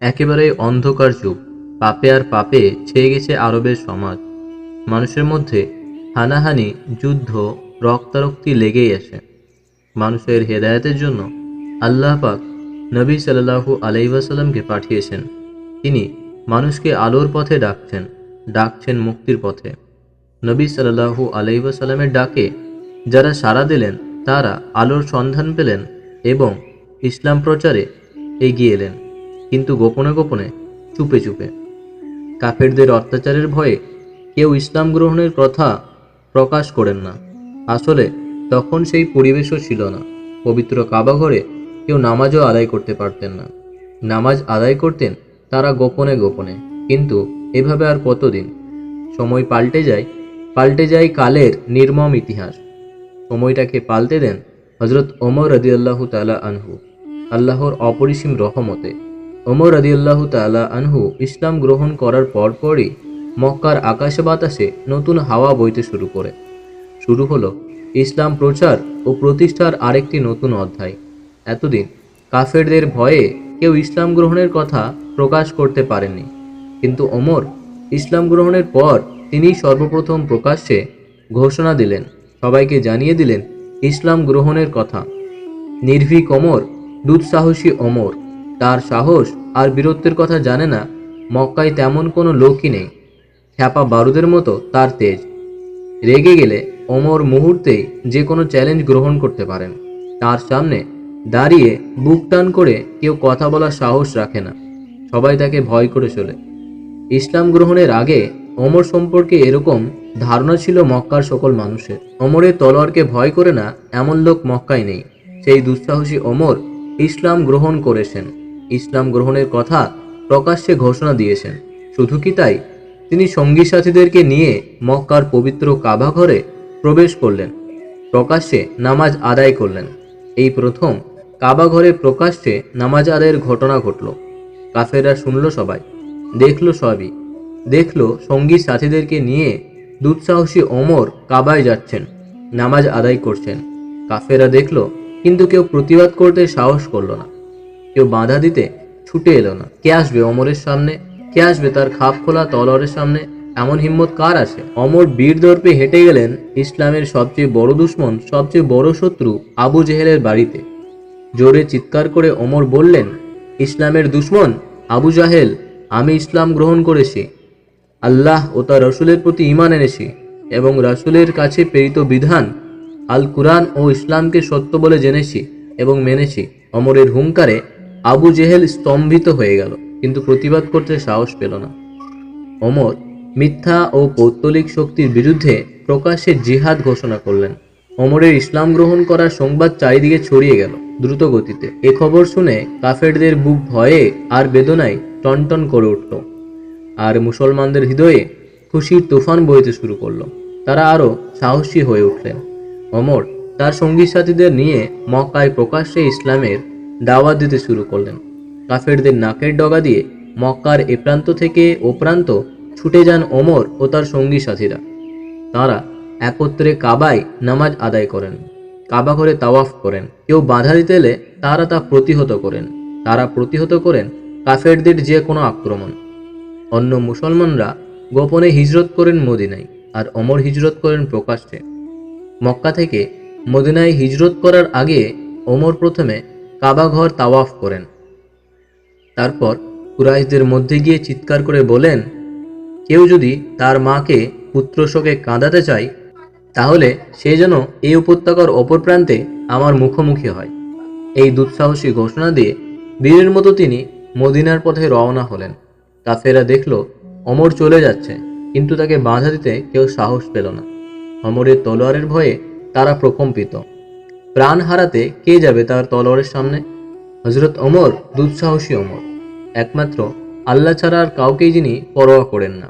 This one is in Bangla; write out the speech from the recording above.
একেবারে অন্ধকার যুগ। পাপে আর পাপে ছেয়ে গেছে আরবের সমাজ। মানুষের মধ্যে হানাহানি, যুদ্ধ, রক্তারক্তি লেগেই আসে মানুষের হেদায়তের জন্য আল্লাহ পাক নবী সাল্লাল্লাহু আলাইসাল্লামকে পাঠিয়েছেন। তিনি মানুষকে আলোর পথে ডাকছেন ডাকছেন মুক্তির পথে। নবী সাল্লাল্লাহু আলাইসাল্লামের ডাকে যারা সাড়া দিলেন, তারা আলোর সন্ধান পেলেন এবং ইসলাম প্রচারে এগিয়ে এলেন। কিন্তু গোপনে গোপনে, চুপে চুপে। কাফেরদের অত্যাচারের ভয়ে কেউ ইসলাম গ্রহণের কথা প্রকাশ করেন না। আসলে তখন সেই পরিবেশও ছিল না। পবিত্র কাবা ঘরে কেউ নামাজও আদায় করতে পারতেন না। নামাজ আদায় করতেন তারা গোপনে গোপনে, কিন্তু এভাবে আর কতদিন? সময় পাল্টে যায় পাল্টে যায় কালের নির্মম ইতিহাস। সময়টাকে পাল্টে দেন হজরত ওমর রদিয়াল্লাহু তালা আনহু, আল্লাহর অপরিসীম রহমতে। ওমর রদিয়াল্লাহু তালা আনহু ইসলাম গ্রহণ করার পরপরই মক্কার আকাশে বাতাসে নতুন হাওয়া বইতে শুরু করে। শুরু হলো ইসলাম প্রচার ও প্রতিষ্ঠার আরেকটি নতুন অধ্যায়। এতদিন কাফেরদের ভয়ে কেউ ইসলাম গ্রহণের কথা প্রকাশ করতে পারেনি কিন্তু ওমর ইসলাম গ্রহণের পর তিনি সর্বপ্রথম প্রকাশ্যে ঘোষণা দিলেন, সবাইকে জানিয়ে দিলেন ইসলাম গ্রহণের কথা। নির্ভীক অমর দুঃসাহসী অমর তার সাহস আর বীরত্বের কথা জানে না, মক্কায় তেমন কোনো লোকই নেই। খ্যাপা বারুদের মতো তার তেজ। রেগে গেলে অমর মুহূর্তেই যে কোনো চ্যালেঞ্জ গ্রহণ করতে পারেন। তার সামনে দাঁড়িয়ে বুক টান করে কেউ কথা বলার সাহস রাখে না। সবাই তাকে ভয় করে চলে। ইসলাম গ্রহণের আগে অমর সম্পর্কে এরকম ধারণা ছিল মক্কার সকল মানুষের। অমরের তলোয়ারকে ভয় করে না এমন লোক মক্কায় নেই। সেই দুঃসাহসী অমর ইসলাম গ্রহণ করেছেন। ইসলাম গ্রহণের কথা প্রকাশ্যে ঘোষণা দিয়েছেন। শুধু কি তাই? তিনি সঙ্গী সাথীদেরকে নিয়ে মক্কার পবিত্র কাবা ঘরে প্রবেশ করলেন। প্রকাশ্যে নামাজ আদায় করলেন। এই প্রথম কাবা ঘরে প্রকাশ্যে নামাজ আদায়ের ঘটনা ঘটল। কাফেররা শুনল সবাই, দেখল সবই। দেখল সঙ্গী সাথীদেরকে নিয়ে দুঃসাহসী অমর কাবায় যাচ্ছেন, নামাজ আদায় করছেন। কাফেরা দেখল, কিন্তু কেউ প্রতিবাদ করতে সাহস করল না। কেউ বাধা দিতে ছুটে এলো না। কে আসবে অমরের সামনে? কে আসবে তার খাপ খোলা তলোয়ারের সামনে? এমন হিম্মত কার আছে? অমর বীর দর্পে হেঁটে গেলেন ইসলামের সবচেয়ে বড় দুশ্মন, সবচেয়ে বড় শত্রু আবু জেহেলের বাড়িতে। জোরে চিৎকার করে অমর বললেন, ইসলামের দুশ্মন, আবু জাহেল, আমি ইসলাম গ্রহণ করেছি। আল্লাহ ও তার রসুলের প্রতি ঈমান এনেছি এবং রাসূলের কাছে প্রেরিত বিধান আল কুরআন ও ইসলামকে সত্য বলে জেনেছি এবং মেনেছি। অমরের হুঙ্কারে আবু জেহেল স্তম্ভিত হয়ে গেল, কিন্তু প্রতিবাদ করতে সাহস পেল না। অমর মিথ্যা ও পৌত্তলিক শক্তির বিরুদ্ধে প্রকাশ্যে জিহাদ ঘোষণা করলেন। অমরের ইসলাম গ্রহণ করার সংবাদ চারিদিকে ছড়িয়ে গেল দ্রুত গতিতে এ খবর শুনে কাফেরদের বুক ভয়ে আর বেদনায় টনটন করে উঠল। আর মুসলমানদের হৃদয়ে খুশির তুফান বইতে শুরু করল। তারা আরও সাহসী হয়ে উঠলেন। অমর তার সঙ্গী সাথীদের নিয়ে মক্কায় প্রকাশ্যে ইসলামের দাওয়াত দিতে শুরু করলেন। কাফেরদের নাকের ডগা দিয়ে মক্কার এ প্রান্ত থেকে ও প্রান্ত ছুটে যান ওমর ও তার সঙ্গী সাথীরা। তারা একত্রে কাবায় নামাজ আদায় করেন, কাবা ঘরে তাওয়াফ করেন। কেউ বাধা দিতে এলে তারা তা প্রতিহত করেন। তারা প্রতিহত করেন কাফেরদের যে কোনো আক্রমণ। অন্য মুসলমানরা গোপনে হিজরত করেন মদিনায় আর অমর হিজরত করেন প্রকাশ্যে। মক্কা থেকে মদিনায় হিজরত করার আগে ওমর প্রথমে কাবা ঘর তাওয়াফ করেন। তারপর কুরাইশদের মধ্যে গিয়ে চিৎকার করে বলেন, কেউ যদি তার মাকে পুত্রশোকে কাঁদাতে চায়, তাহলে সে যেন এই উপত্যকার অপর প্রান্তে আমার মুখোমুখি হয়। এই দুঃসাহসী ঘোষণা দিয়ে বীরের মতো তিনি মদিনার পথে রওনা হলেন। কাফেরা দেখল, অমর চলে যাচ্ছে, কিন্তু তাকে বাধা দিতে কেউ সাহস পেল না। অমরের তলোয়ারের ভয়ে তারা প্রকম্পিত। প্রাণ হারাতে কে যাবে তার তলোয়ারের সামনে? হজরত অমর দুঃসাহসী অমর একমাত্র আল্লাহ ছাড়া আর কাউকেই যিনি পরোয়া করেন না।